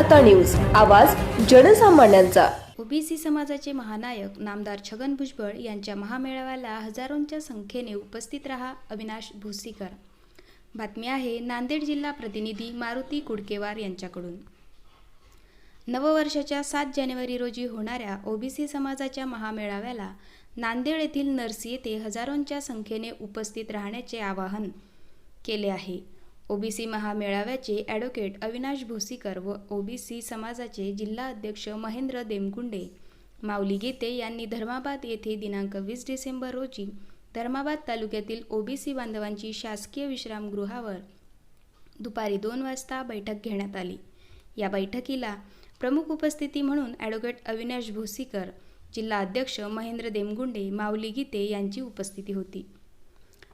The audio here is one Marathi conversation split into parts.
वार्ता न्यूज. आवाज जनसामान्यांचा. ओबीसी समाजाचे महानायक नामदार छगन भुजबळ यांच्या महामेळाव्याला हजारोंच्या संख्येने उपस्थित रहा अविनाश भुसीकर. बातमी आहे नांदेड जिल्हा प्रतिनिधी मारुती कुडकेवार यांच्याकडून. नववर्षाच्या सात जानेवारी रोजी होणाऱ्या ओबीसी समाजाच्या महामेळाव्याला नांदेड येथील नर्सी येथे हजारोंच्या संख्येने उपस्थित राहण्याचे आवाहन केले आहे. ओबीसी महामेळाव्याचे ॲडव्होकेट अविनाश भोसीकर व ओबीसी समाजाचे जिल्हा अध्यक्ष महेंद्र देमकुंडे माऊली गीते यांनी धर्माबाद येथे दिनांक वीस डिसेंबर रोजी धर्माबाद तालुक्यातील ओबीसी बांधवांची शासकीय विश्रामगृहावर दुपारी दोन वाजता बैठक घेण्यात आली. या बैठकीला प्रमुख उपस्थिती म्हणून ॲडव्होकेट अविनाश भोसीकर जिल्हा अध्यक्ष महेंद्र देमगुंडे माऊली गीते यांची उपस्थिती होती.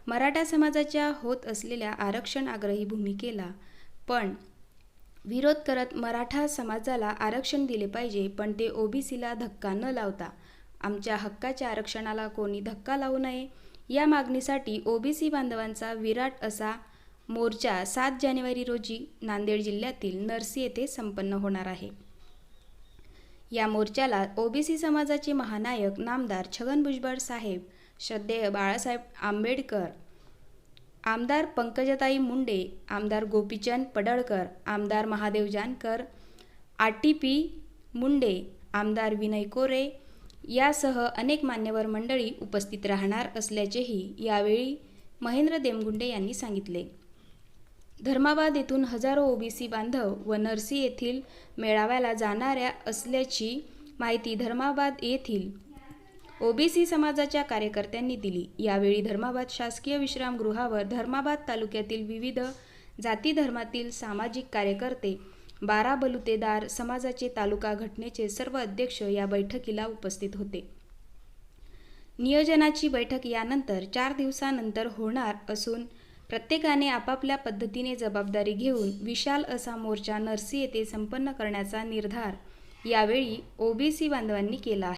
मराठा समाजाच्या होत असलेल्या आरक्षण आग्रही भूमिकेला पण विरोध करत मराठा समाजाला आरक्षण दिले पाहिजे पण ते ओबीसीला धक्का न लावता आमच्या हक्काच्या आरक्षणाला कोणी धक्का लावू नये या मागणीसाठी ओबीसी बांधवांचा विराट असा मोर्चा सात जानेवारी रोजी नांदेड जिल्ह्यातील नरसी येथे संपन्न होणार आहे. या मोर्चाला ओबीसी समाजाचे महानायक नामदार छगन भुजबळ साहेब श्रद्धेय बाळासाहेब आंबेडकर आमदार पंकजताई मुंडे आमदार गोपीचंद पडळकर आमदार Mahadev Jankar R T P Munde आमदार विनय कोरे यासह अनेक मान्यवर मंडळी उपस्थित राहणार असल्याचेही यावेळी महेंद्र देमगुंडे यांनी सांगितले. धर्माबाद येथून हजारो ओबीसी बांधव व नरसी येथील मेळाव्याला जाणाऱ्या असल्याची माहिती धर्माबाद येथील ओबीसी समाजाच्या कार्यकर्त्यांनी दिली. यावेळी धर्माबाद शासकीय विश्रामगृहावर धर्माबाद तालुक्यातील विविध जाती धर्मातील सामाजिक कार्यकर्ते बारा बलुतेदार समाजाचे तालुका घटनेचे सर्व अध्यक्ष या बैठकीला उपस्थित होते. नियोजनाची बैठक यानंतर चार दिवसानंतर होणार असून प्रत्येकाने आपापल्या पद्धतीने जबाबदारी घेऊन विशाल असा मोर्चा नरसी येथे संपन्न करण्याचा निर्धार यावेळी ओबीसी बांधवांनी केला आहे.